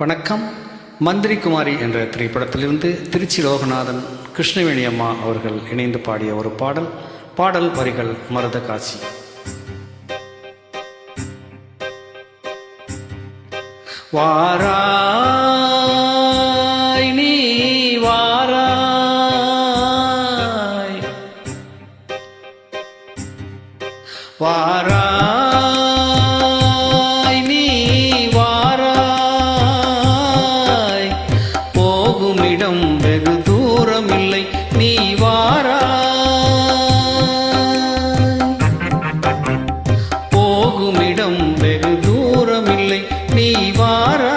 வணக்கம். மந்திரி குமாரி என்ற திரைப்படத்திலிருந்து திருச்சி லோகநாதன் கிருஷ்ணவேணி அம்மா அவர்கள் இணைந்து பாடிய ஒரு பாடல் பாடல் வரிகள் மருத காட்சி வாராய் நீ வாராய். வாராய் இடம் வெகு தூரமில்லை. நீ வாரா.